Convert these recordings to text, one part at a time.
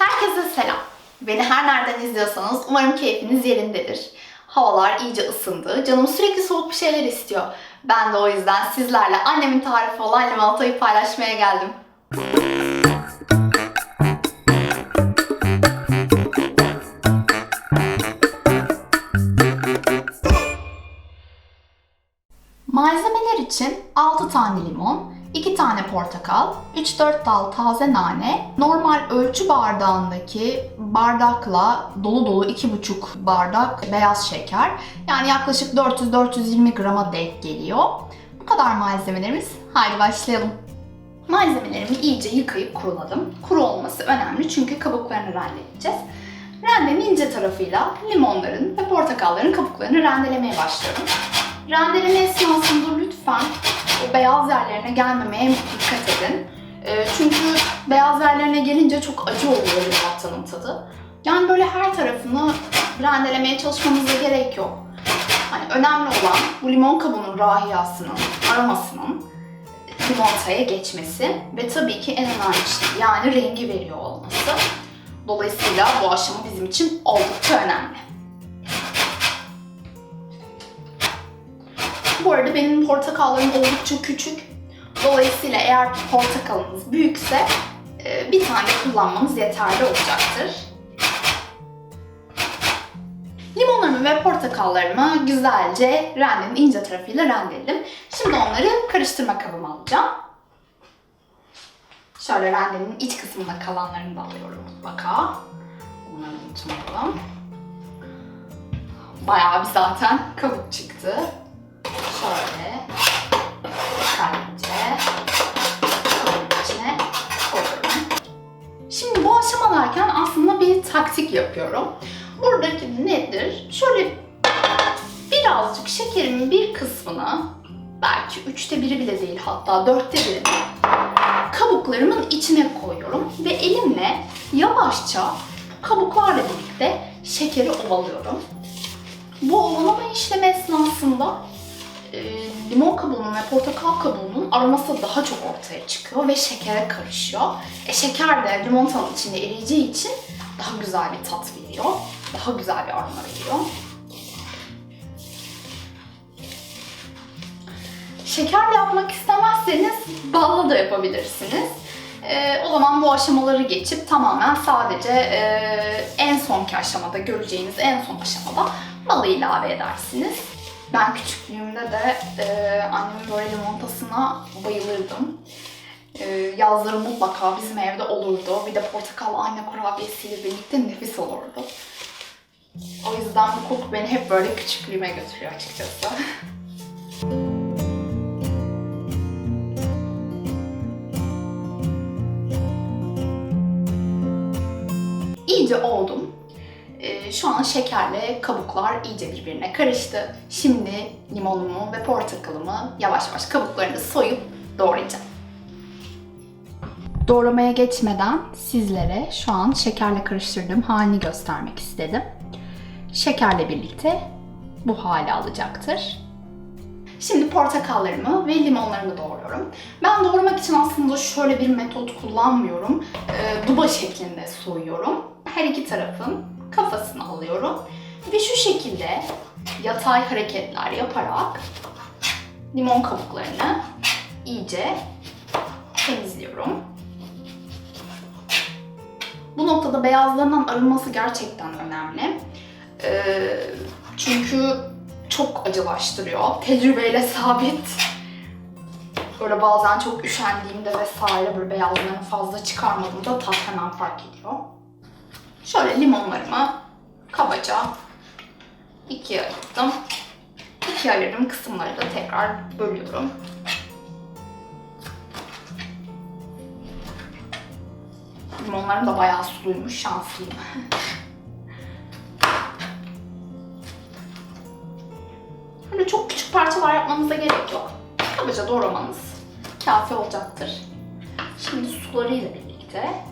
Herkese selam. Beni her nereden izliyorsanız umarım keyfiniz yerindedir. Havalar iyice ısındı. Canım sürekli soğuk bir şeyler istiyor. Ben de o yüzden sizlerle annemin tarifi olan limonatayı paylaşmaya geldim. Malzemeler için 6 tane limon, 2 tane portakal, 3-4 dal taze nane, normal ölçü bardağındaki bardakla dolu dolu 2,5 bardak beyaz şeker. Yani yaklaşık 400-420 grama denk geliyor. Bu kadar malzemelerimiz. Haydi başlayalım. Malzemelerimi iyice yıkayıp kuruladım. Kuru olması önemli çünkü kabuklarını rendeleyeceğiz. Rendenin ince tarafıyla limonların ve portakalların kabuklarını rendelemeye başlıyorum. Rendeleme esnasında lütfen beyaz yerlerine gelmemeye dikkat edin. Ee, çünkü beyaz yerlerine gelince çok acı oluyor limonatanın tadı. Yani böyle her tarafını rendelemeye çalışmanıza gerek yok. Hani önemli olan bu limon kabuğunun rahiyasının, aromasının limonataya geçmesi ve tabii ki en önemli şey yani rengi veriyor olması. Dolayısıyla bu aşama bizim için oldukça önemli. Bu arada benim portakallarım oldukça küçük. Dolayısıyla eğer portakalınız büyükse e, bir tane kullanmanız yeterli olacaktır. Limonlarımı ve portakallarımı güzelce rendenin ince tarafıyla rendeledim. Şimdi onları karıştırma kabıma alacağım. Şöyle rendenin iç kısmında kalanlarını da alıyorum mutlaka. Bunları unutmayalım. Bayağı bir zaten kabuk çıktı. Şöyle dikkatlice içine koyuyorum. Şimdi bu aşamalarken aslında bir taktik yapıyorum. Buradaki nedir? Şöyle birazcık şekerimin bir kısmını belki üçte biri bile değil hatta dörtte biri kabuklarımın içine koyuyorum ve elimle yavaşça kabuklarla birlikte şekeri ovalıyorum. Bu ovalama işlemi esnasında e, limon kabuğunun ve portakal kabuğunun aroması daha çok ortaya çıkıyor ve şekere karışıyor. E, şeker de limonatanın içinde eriyeceği için daha güzel bir tat veriyor. Daha güzel bir aroma veriyor. Şekerle yapmak istemezseniz balla da yapabilirsiniz. E, o zaman bu aşamaları geçip tamamen sadece e, en sonki aşamada göreceğiniz en son aşamada balı ilave edersiniz. Ben küçüklüğümde de e, annemin böyle limonatasına bayılırdım. E, yazları mutlaka bizim evde olurdu. Bir de portakal anne kurabiyesiyle birlikte nefis olurdu. O yüzden bu koku beni hep böyle küçüklüğüme götürüyor açıkçası. İyice oldum. Şu an şekerle kabuklar iyice birbirine karıştı. Şimdi limonumu ve portakalımı yavaş yavaş kabuklarını soyup doğrayacağım. Doğramaya geçmeden sizlere şu an şekerle karıştırdığım halini göstermek istedim. Şekerle birlikte bu hale alacaktır. Şimdi portakallarımı ve limonlarımı doğruyorum. Ben doğramak için aslında şöyle bir metot kullanmıyorum. Ee, duba şeklinde soyuyorum. Her iki tarafın kafasını alıyorum. Ve şu şekilde yatay hareketler yaparak limon kabuklarını iyice temizliyorum. Bu noktada beyazlarından arınması gerçekten önemli. Ee, çünkü çok acılaştırıyor. Tecrübeyle sabit. Böyle bazen çok üşendiğimde vesaire böyle beyazlarını fazla çıkarmadığımda tat hemen fark ediyor. Şöyle limonlarımı kabaca ikiye ayırdım. İkiye ayırdığım kısımları da tekrar bölüyorum. Limonlarım da bayağı suluymuş, şanslıyım. Böyle çok küçük parçalar yapmanıza gerek yok. Kabaca doğramanız kafi olacaktır. Şimdi sularıyla birlikte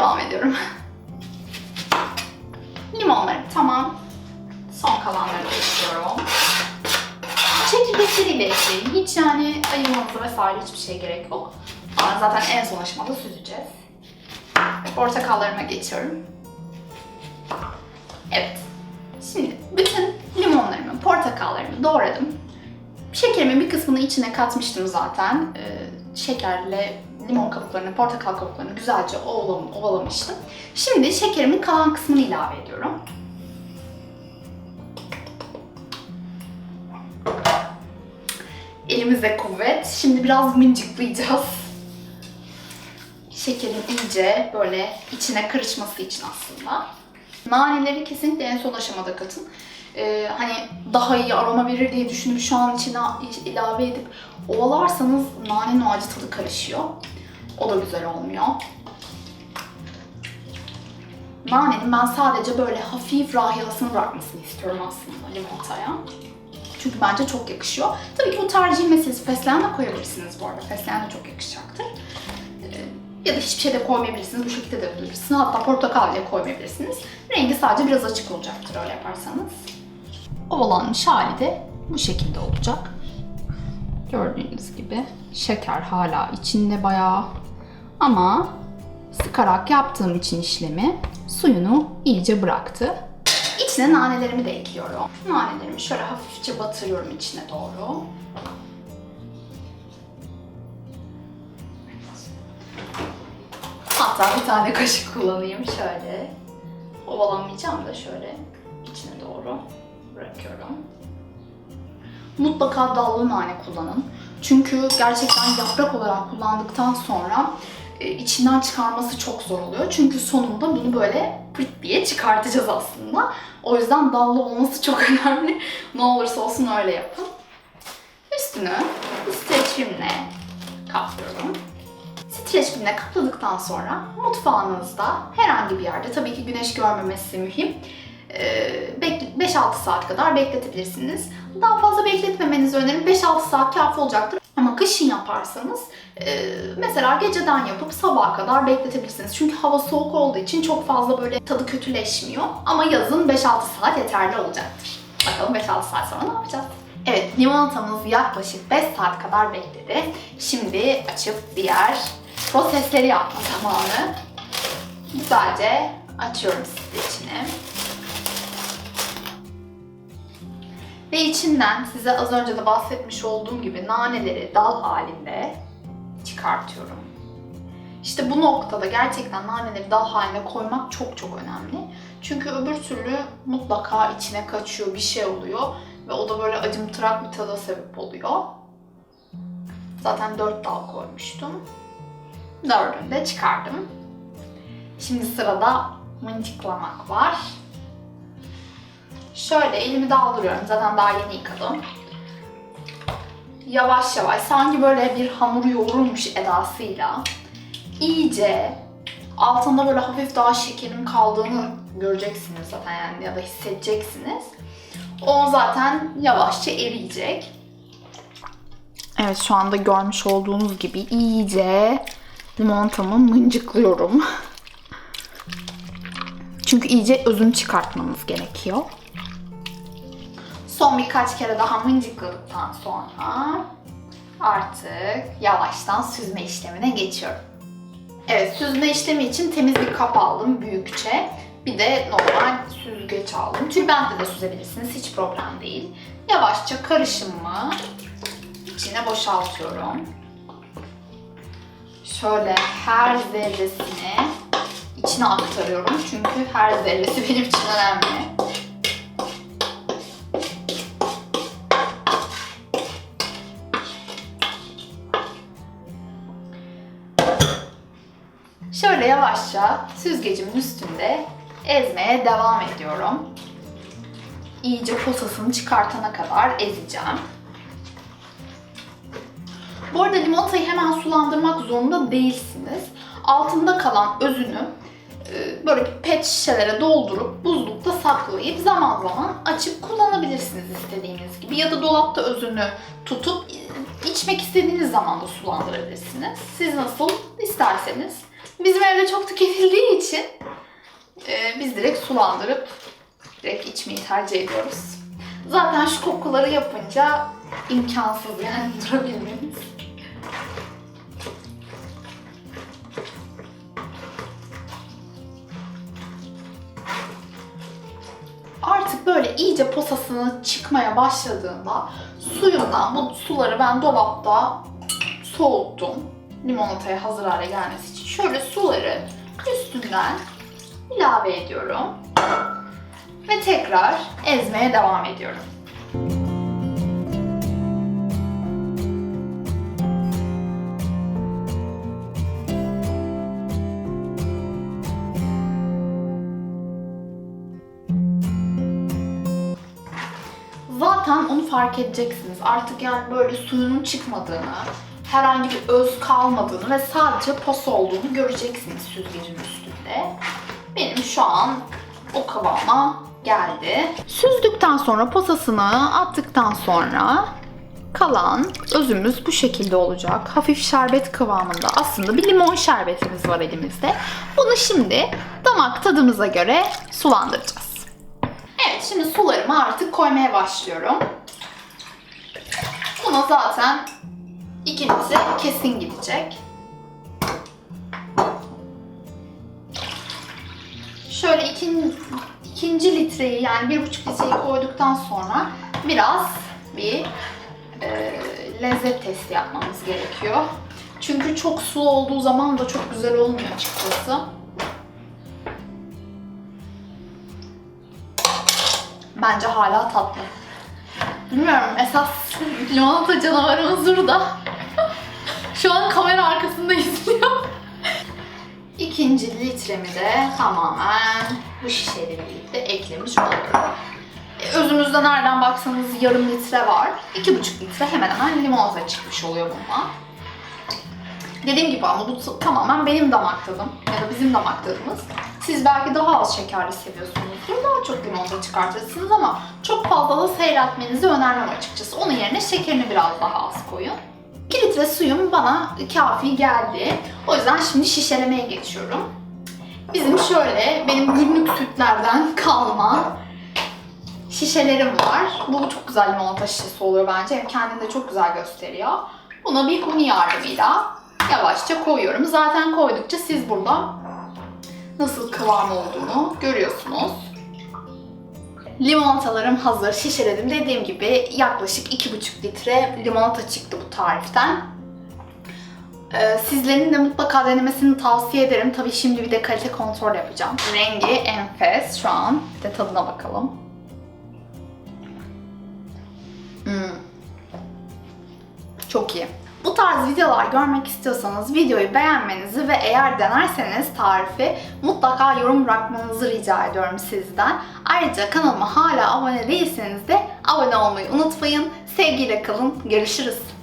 devam ediyorum. Limonlarım tamam. Son kalanları da ekliyorum. Çekirdekleriyle ekleyin. Hiç yani ayırmanıza vesaire hiçbir şey gerek yok. Zaten en son aşamada süzeceğiz. Portakallarıma geçiyorum. Evet. Şimdi bütün limonlarımı, portakallarımı doğradım. Şekerimin bir kısmını içine katmıştım zaten. Ee, şekerle limon kabuklarını, portakal kabuklarını güzelce ovalam- ovalamıştım. Şimdi şekerimin kalan kısmını ilave ediyorum. Elimizde kuvvet. Şimdi biraz mıncıklayacağız. Şekerin iyice böyle içine karışması için aslında. Naneleri kesinlikle en son aşamada katın. Ee, hani daha iyi aroma verir diye düşünüp şu an içine ilave edip ovalarsanız nanenin o acı tadı karışıyor. O da güzel olmuyor. Nanenin ben sadece böyle hafif rahiyasını bırakmasını istiyorum aslında limonataya. Çünkü bence çok yakışıyor. Tabii ki bu tercih meselesi. Fesleğen de koyabilirsiniz bu arada. Fesleğen de çok yakışacaktır. Ee, Ya da hiçbir şey de koymayabilirsiniz. Bu şekilde de yapabilirsiniz. Hatta portakal bile koymayabilirsiniz. Rengi sadece biraz açık olacaktır öyle yaparsanız. Ovalanmış hali de bu şekilde olacak. Gördüğünüz gibi şeker hala içinde bayağı ama sıkarak yaptığım için işlemi suyunu iyice bıraktı. İçine nanelerimi de ekliyorum. Nanelerimi şöyle hafifçe batırıyorum içine doğru. Hatta bir tane kaşık kullanayım şöyle. Ovalamayacağım da şöyle içine doğru bırakıyorum. Mutlaka dallı nane kullanın. Çünkü gerçekten yaprak olarak kullandıktan sonra içinden çıkarması çok zor oluyor. Çünkü sonunda bunu böyle pırt diye çıkartacağız aslında. O yüzden dallı olması çok önemli. ne olursa olsun öyle yapın. Üstünü streç filmle kaplıyorum. Streç filmle kapladıktan sonra mutfağınızda herhangi bir yerde tabii ki güneş görmemesi mühim. Ee, bekle- 5-6 saat kadar bekletebilirsiniz. Daha fazla bekletmemenizi öneririm. 5-6 saat kafi olacaktır. Kışın yaparsanız e, mesela geceden yapıp sabaha kadar bekletebilirsiniz. Çünkü hava soğuk olduğu için çok fazla böyle tadı kötüleşmiyor. Ama yazın 5-6 saat yeterli olacaktır. Bakalım 5-6 saat sonra ne yapacağız? Evet, limonatamız yaklaşık 5 saat kadar bekledi. Şimdi açıp diğer prosesleri yapma zamanı. Güzelce açıyorum streçini. Ve içinden size az önce de bahsetmiş olduğum gibi naneleri dal halinde çıkartıyorum. İşte bu noktada gerçekten naneleri dal haline koymak çok çok önemli. Çünkü öbür türlü mutlaka içine kaçıyor, bir şey oluyor. Ve o da böyle acımtırak bir tada sebep oluyor. Zaten 4 dal koymuştum. Dördünü de çıkardım. Şimdi sırada mıncıklamak var. Şöyle elimi daldırıyorum. Zaten daha yeni yıkadım. Yavaş yavaş sanki böyle bir hamur yoğurulmuş edasıyla iyice altında böyle hafif daha şekerin kaldığını göreceksiniz zaten yani ya da hissedeceksiniz. O zaten yavaşça eriyecek. Evet şu anda görmüş olduğunuz gibi iyice limonatamı mıncıklıyorum. Çünkü iyice özünü çıkartmamız gerekiyor. Son birkaç kere daha mıncıkladıktan sonra artık yavaştan süzme işlemine geçiyorum. Evet, süzme işlemi için temiz bir kap aldım büyükçe. Bir de normal süzgeç aldım. Tülbentle de süzebilirsiniz, hiç problem değil. Yavaşça karışımımı içine boşaltıyorum. Şöyle her zerresini içine aktarıyorum. Çünkü her zerresi benim için önemli. Şöyle yavaşça süzgecimin üstünde ezmeye devam ediyorum. İyice posasını çıkartana kadar ezeceğim. Bu arada limonatayı hemen sulandırmak zorunda değilsiniz. Altında kalan özünü e, böyle pet şişelere doldurup buzlukta saklayıp zaman zaman açıp kullanabilirsiniz istediğiniz gibi. Ya da dolapta özünü tutup içmek istediğiniz zaman da sulandırabilirsiniz. Siz nasıl isterseniz. Bizim evde çok tüketildiği için e, biz direkt sulandırıp direkt içmeyi tercih ediyoruz. Zaten şu kokuları yapınca imkansız yani durabilmemiz. Artık böyle iyice posasını çıkmaya başladığında suyundan bu suları ben dolapta soğuttum. Limonataya hazır hale gelmesi. Şöyle suları üstünden ilave ediyorum. Ve tekrar ezmeye devam ediyorum. Zaten onu fark edeceksiniz. Artık yani böyle suyunun çıkmadığını, herhangi bir öz kalmadığını ve sadece pos olduğunu göreceksiniz süzgecin üstünde. Benim şu an o kıvama geldi. Süzdükten sonra posasını attıktan sonra kalan özümüz bu şekilde olacak. Hafif şerbet kıvamında. Aslında bir limon şerbetimiz var elimizde. Bunu şimdi damak tadımıza göre sulandıracağız. Evet şimdi sularımı artık koymaya başlıyorum. Buna zaten iki litre kesin gidecek. Şöyle ikin, ikinci litreyi yani bir buçuk litreyi koyduktan sonra biraz bir e, lezzet testi yapmamız gerekiyor. Çünkü çok sulu olduğu zaman da çok güzel olmuyor açıkçası. Bence hala tatlı. Bilmiyorum esas limonata canavarımız burada. Şu an kamera arkasında izliyor. İkinci litremi de tamamen bu şişeyle birlikte eklemiş oluyorum. E, Özümüzde nereden baksanız yarım litre var. İki buçuk litre hemen hemen limonata çıkmış oluyor bundan. Dediğim gibi ama bu tamamen benim damak tadım ya da bizim damak tadımız. Siz belki daha az şekerli seviyorsunuzdur, daha çok limonata çıkartırsınız ama çok fazla da seyretmenizi önermem açıkçası. Onun yerine şekerini biraz daha az koyun. 2 litre suyum bana kafi geldi. O yüzden şimdi şişelemeye geçiyorum. Bizim şöyle, benim günlük sütlerden kalma şişelerim var. Bu çok güzel limonata şişesi oluyor bence. Hem kendini de çok güzel gösteriyor. Buna bir huni yardımıyla yavaşça koyuyorum. Zaten koydukça siz burada nasıl kıvam olduğunu görüyorsunuz. Limonatalarım hazır, şişeledim. Dediğim gibi yaklaşık 2,5 litre limonata çıktı bu tariften. Ee, sizlerin de mutlaka denemesini tavsiye ederim. Tabii şimdi bir de kalite kontrol yapacağım. Rengi enfes şu an. Bir de tadına bakalım. Hmm. Çok iyi. Bu tarz videolar görmek istiyorsanız videoyu beğenmenizi ve eğer denerseniz tarifi mutlaka yorum bırakmanızı rica ediyorum sizden. Ayrıca kanalıma hala abone değilseniz de abone olmayı unutmayın. Sevgiyle kalın. Görüşürüz.